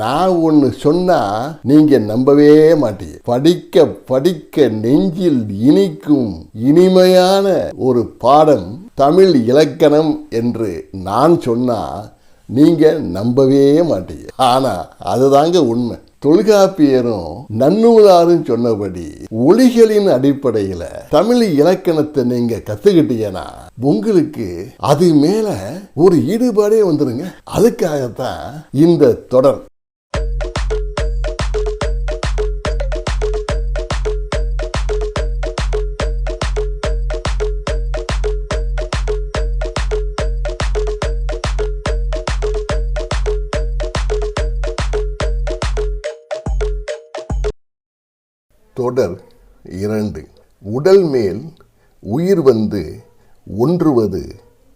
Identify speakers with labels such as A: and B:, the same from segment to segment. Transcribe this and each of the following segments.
A: நான் ஒன்று சொன்னா நீங்க நம்பவே மாட்டீங்க. படிக்க படிக்க நெஞ்சில் இனிக்கும் இனிமையான ஒரு பாடம் தமிழ் இலக்கணம் என்று நான் சொன்னா நீங்க நம்பவே மாட்டீங்க. ஆனா அதுதாங்க உண்மை. தொல்காப்பியரும் நன்னூலாரும் சொன்னபடி ஒளிகளின் அடிப்படையில தமிழ் இலக்கணத்தை நீங்க கத்துக்கிட்டீங்கன்னா உங்களுக்கு அது மேல ஒரு ஈடுபாடே வந்துருங்க. அதுக்காகத்தான் இந்த தொடர். தொடர் இரண்டு. உடல் மேல் உயிர் வந்து ஒன்றுவது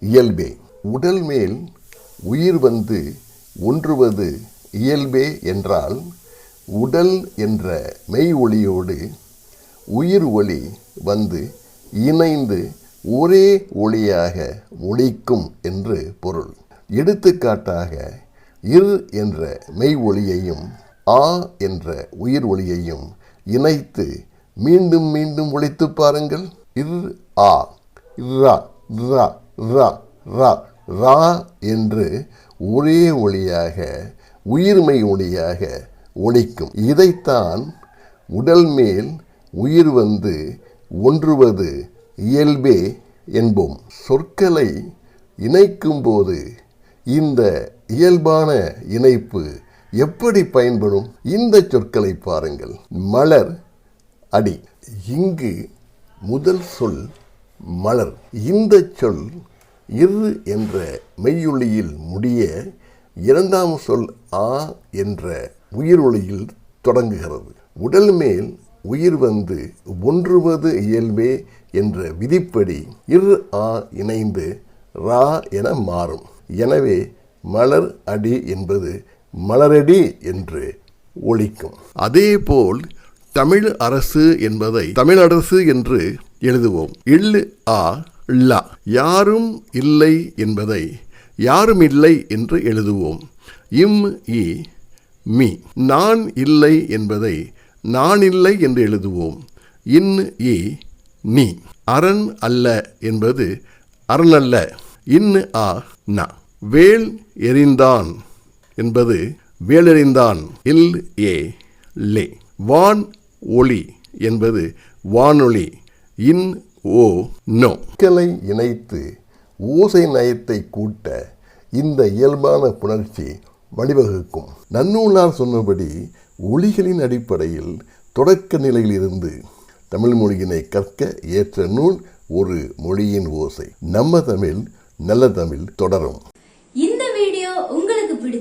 A: இயல்பே. உடல் மேல் உயிர் வந்து ஒன்றுவது இயல்பே என்றால் உடல் என்ற மெய் ஒளியோடு உயிர் ஒளி வந்து இணைந்து ஒரே ஒளியாக ஒளிக்கும் என்று பொருள். எடுத்துக்காட்டாக இர் என்ற மெய் ஒளியையும் ஆ என்ற உயிர் ஒளியையும் இணைத்து மீண்டும் மீண்டும் ஒழித்து பாருங்கள். இர் ஆ ரா ரா ரா ரா ரா என்று ஒரே ஒளியாக உயிர்மை ஒளியாக ஒழிக்கும். இதைத்தான் உடல் மேல் உயிர் வந்து ஒன்றுவது இயல்பே என்போம். சொற்களை இணைக்கும்போது இந்த இயல்பான இணைப்பு எப்படி பயன்படும்? இந்த சொற்களை பாருங்கள். மலர் அடி. இங்கு முதல் சொல் மலர். இந்த சொல் இரு என்ற மெய்யொலியில் முடிய இரண்டாம் சொல் ஆ என்ற உயிரொலியில் தொடங்குகிறது. உடல் மேல் உயிர் வந்து ஒன்றுவது இயல்பே என்ற விதிப்படி இரு ஆ இணைந்து ரா என மாறும். எனவே மலர் அடி என்பது மலரடி என்று ஒழிக்கும். அதேபோல் தமிழ் அரசு என்பதை தமிழரசு என்று எழுதுவோம். இல் ஆ ல யாரும் இல்லை என்பதை யாரும் இல்லை என்று எழுதுவோம். இம் இ மி. நான் இல்லை என்பதை நான் இல்லை என்று எழுதுவோம். இன் இ நீ. அரண் அல்ல என்பது அரண் அல்ல. இன் ஆ ந. வேல் எறிந்தான். என்பது வேலறிந்தான். இல் ஏ லே. வான் ஒளி என்பது வானொலி. இன் ஓ நோ. கலை இணைத்து ஓசை நயத்தை கூட்ட இந்த இயல்பான புணர்ச்சி வழிவகுக்கும். நன்னூலார் சொன்னபடி ஒளிகளின் அடிப்படையில் தொடக்க நிலையிலிருந்து தமிழ் மொழியினை கற்க ஏற்ற நூல் ஒரு மொழியின் ஓசை. நம்ம தமிழ் நல்ல தமிழ் தொடரும்.